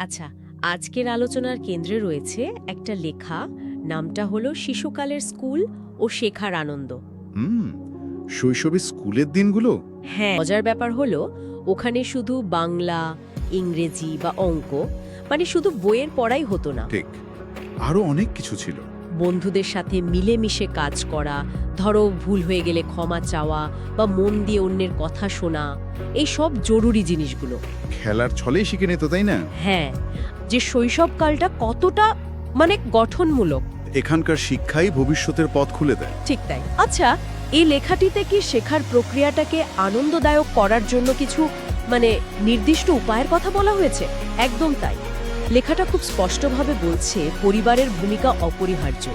আচ্ছা আজকের আলোচনার কেন্দ্রে রয়েছে একটা লেখা নামটা হলো শিশুকালের স্কুল ও শেখার আনন্দ। হুম শৈশবের স্কুলের দিনগুলো? হ্যাঁ মজার ব্যাপার হলো ওখানে শুধু বাংলা ইংরেজি বা অঙ্ক মানে শুধু বইয়ের পড়াই হতো না। ঠিক আরও অনেক কিছু ছিল। বন্ধুদের সাথে মিলেমিশে কাজ করা ধরো ভুল হয়ে গেলে ক্ষমা চাওয়া বা মন দিয়ে অন্যের কথা শোনা এই সব জরুরি জিনিসগুলো। খেলার ছলেই শিখে নিত তাই না? হ্যাঁ যে শৈশবকালটা কতটা মানে গঠনমূলক। এখানকার শিক্ষাই ভবিষ্যতের পথ খুলে দেয়। ঠিক তাই। আচ্ছা এই লেখাটিতে কি শেখার প্রক্রিয়াটাকে আনন্দদায়ক করার জন্য কিছু মানে নির্দিষ্ট উপায়ের কথা বলা হয়েছে? একদম তাই। লেখাটা খুব স্পষ্টভাবে বলছে পরিবারের ভূমিকা অপরিহার্য।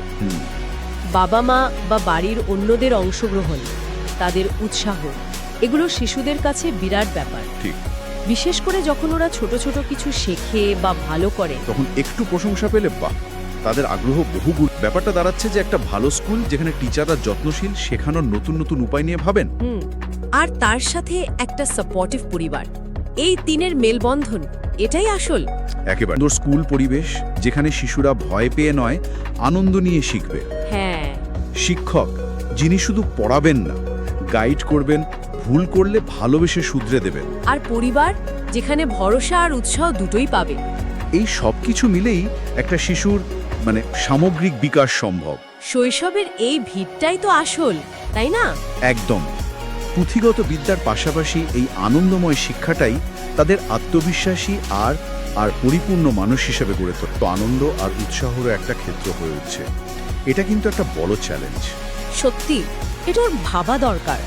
বাবা মা বা বাড়ির অন্যদের অংশগ্রহণ তাদের উৎসাহ এগুলো শিশুদের কাছে বিরাট ব্যাপার। ঠিক। বিশেষ করে যখন ওরা ছোট ছোট কিছু শেখে বা ভালো করে। তখন একটু প্রশংসা পেলে বাহ তাদের আগ্রহ বহুগুণ ব্যাপারটা দাঁড়াচ্ছে যে একটা ভালো স্কুল যেখানে টিচাররা যত্নশীল শেখানোর নতুন নতুন উপায় নিয়ে ভাবেন। আর তার সাথে একটা সাপোর্টিভ পরিবার। এই তিনের মেলবন্ধন এটাই আসল। একেবারে। সুন্দর স্কুল পরিবেশ যেখানে শিশুরা ভয় পেয়ে নয় আনন্দ নিয়ে শিখবে। হ্যাঁ। শিক্ষক যিনি শুধু পড়াবেন না গাইড করবেন ভুল করলে ভালোবেসে শুধরে দেবেন। আর পরিবার যেখানে ভরসা আর উৎসাহ দুটোই পাবে। এই সব কিছু মিলেই একটা শিশুর মানে সামগ্রিক বিকাশ সম্ভব। শৈশবের এই ভিড়টাই তো আসল তাই না? একদম। পুঁথিগত বিদ্যার পাশাপাশি এই আনন্দময় শিক্ষাটাই তাদের আত্মবিশ্বাসী আর আর পরিপূর্ণ মানুষ হিসেবে গড়ে তো আনন্দ আর উৎসাহরও একটা ক্ষেত্র হয়ে উঠছে। এটা কিন্তু একটা বড় চ্যালেঞ্জ সত্যি, এটা ভাবা দরকার।